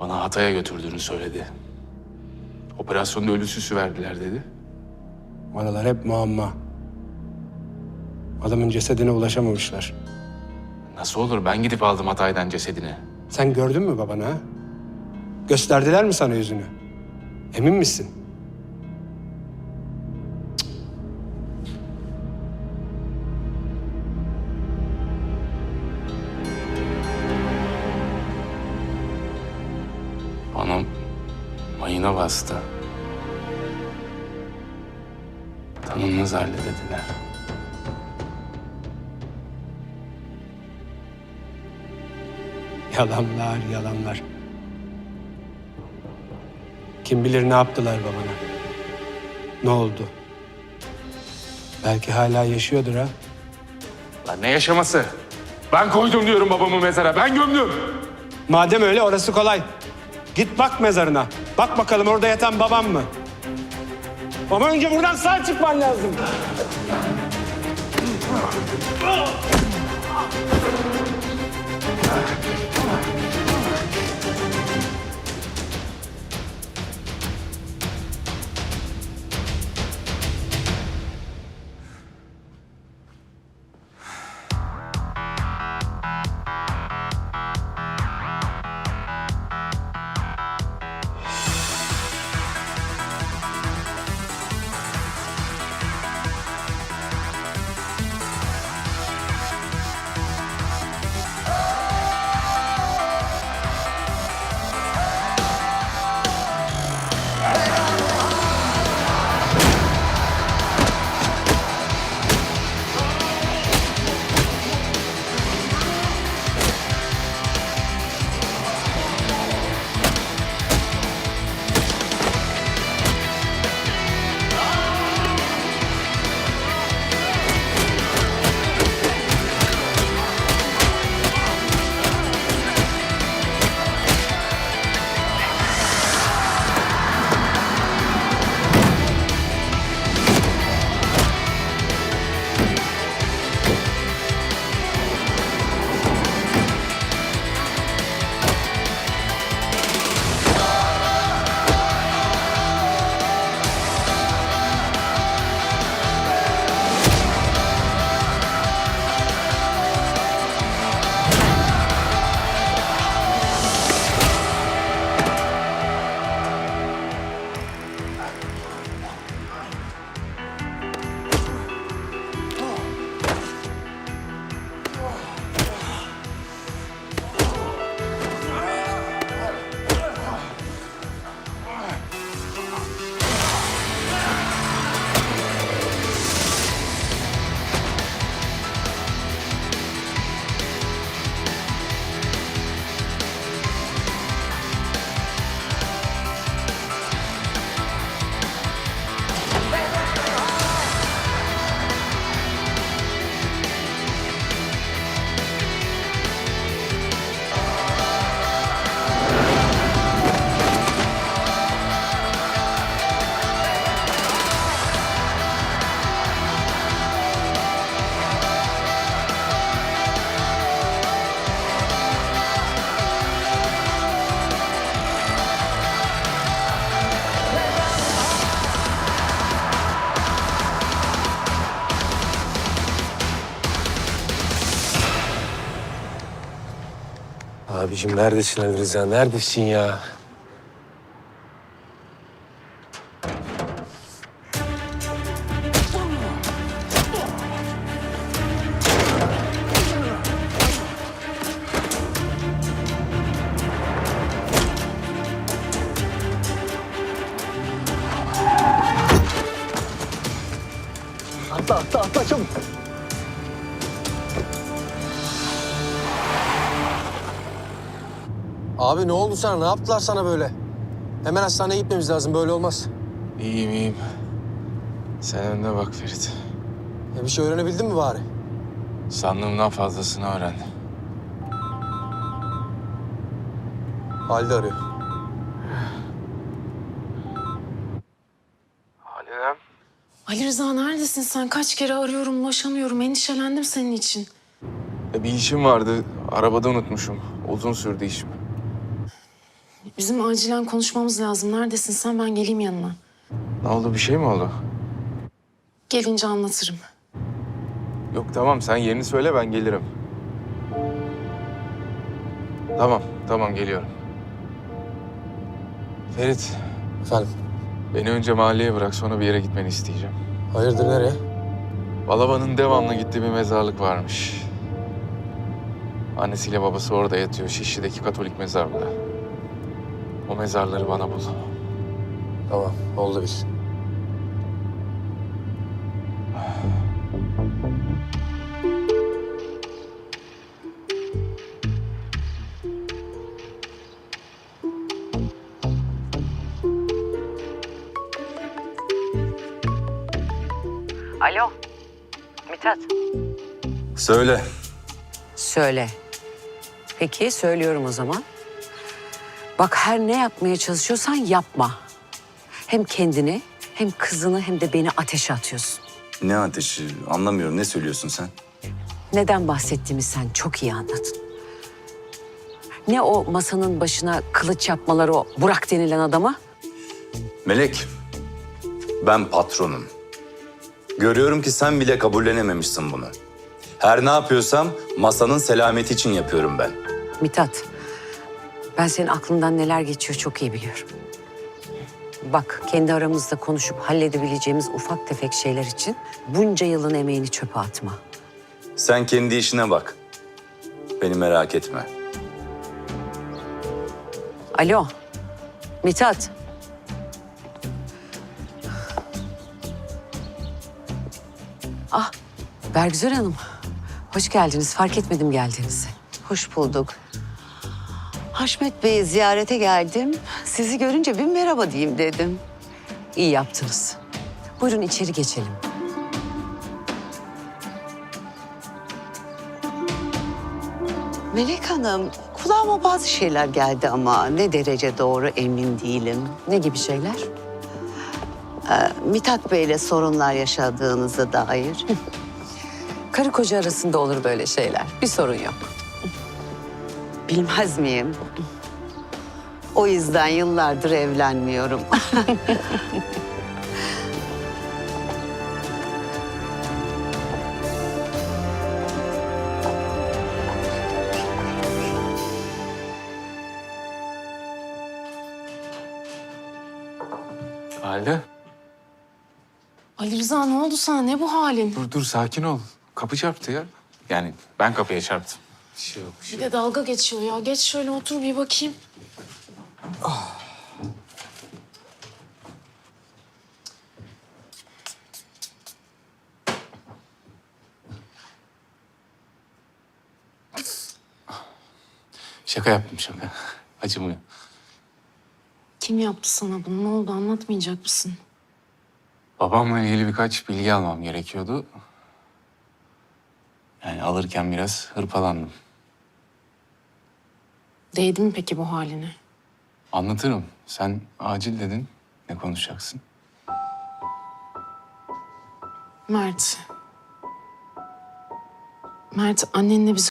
Bana Hatay'a götürdüğünü söyledi. Operasyonda ölü süsü verdiler dedi. Oralar hep muamma. Adamın cesedine ulaşamamışlar. Nasıl olur? Ben gidip aldım Hatay'dan cesedini. Sen gördün mü babanı ha? Gösterdiler mi sana yüzünü? Emin misin? Bastı. Tanınmaz halde dediler. Yalanlar, yalanlar. Kim bilir ne yaptılar babana? Ne oldu? Belki hala yaşıyordur ha? Lan ne yaşaması? Ben koydum diyorum babamı mezara. Ben gömdüm. Madem öyle orası kolay. Git bak mezarına. Bak bakalım orada yatan babam mı? Ama önce buradan sağ çıkman lazım. Abicim neredesin Ali Rıza? Neredesin ya? Abi ne oldu sana? Ne yaptılar sana böyle? Hemen hastaneye gitmemiz lazım. Böyle olmaz. İyiyim iyiyim. Sen önüne bak Ferit. E bir şey öğrenebildin mi bari? Sandığımdan fazlasını öğrendim. Halide arıyor. Halilem. Ali Rıza neredesin sen? Kaç kere arıyorum, ulaşamıyorum. Endişelendim senin için. E, bir işim vardı. Arabada unutmuşum. Uzun sürdü işim. Bizim acilen konuşmamız lazım. Neredesin sen? Ben geleyim yanına. Ne oldu bir şey mi oldu? Gelince anlatırım. Yok tamam sen yerini söyle ben gelirim. Tamam tamam geliyorum. Ferit Efendim, beni önce mahalleye bırak sonra bir yere gitmeni isteyeceğim. hayırdır nereye? Balabanın devamlı gittiği bir mezarlık varmış. Annesiyle babası orada yatıyor Şişli'deki Katolik mezarlığı. O mezarları bana bul. Tamam, oldu bil. Alo. Mithat. Söyle. Söyle. Peki söylüyorum o zaman. Bak her ne yapmaya çalışıyorsan yapma. Hem kendini hem kızını hem de beni ateşe atıyorsun. Ne ateşi? Anlamıyorum. Ne söylüyorsun sen? Neden bahsettiğimi sen çok iyi anladın. Ne o masanın başına kılıç yapmaları o Burak denilen adama? Melek, ben patronum. Görüyorum ki sen bile kabullenememişsin bunu. Her ne yapıyorsam masanın selameti için yapıyorum ben. Mithat, ben senin aklından neler geçiyor çok iyi biliyorum. Bak, kendi aramızda konuşup halledebileceğimiz ufak tefek şeyler için bunca yılın emeğini çöpe atma. Sen kendi işine bak. Beni merak etme. Alo, Mithat. Ah, Bergüzar Hanım. Hoş geldiniz. Fark etmedim geldiğinizi. Hoş bulduk. Haşmet Bey'i ziyarete geldim. Sizi görünce bir merhaba diyeyim dedim. İyi yaptınız. Buyurun içeri geçelim. Melek Hanım, kulağıma bazı şeyler geldi ama ne derece doğru emin değilim. Ne gibi şeyler? Mithat Bey'le sorunlar yaşadığınıza dair. Karı koca arasında olur böyle şeyler. Bir sorun yok. Bilmez miyim? O yüzden yıllardır evlenmiyorum. Halde. Ali Rıza ne oldu sana? Ne bu halin? Dur dur sakin ol. Kapı çarptı ya. Yani ben kapıya çarptım. Bir şey yok. Bir şey Bir de dalga geçiyor ya. Geç şöyle otur bir bakayım. Şaka yaptım şaka. Acımıyor. Kim yaptı sana bunu? Ne oldu? Anlatmayacak mısın? Babamla ilgili birkaç bilgi almam gerekiyordu. Yani alırken biraz hırpalandım. Değdi mi peki bu haline? Anlatırım. Sen acil dedin. Ne konuşacaksın? Mert. Mert annenle bizi...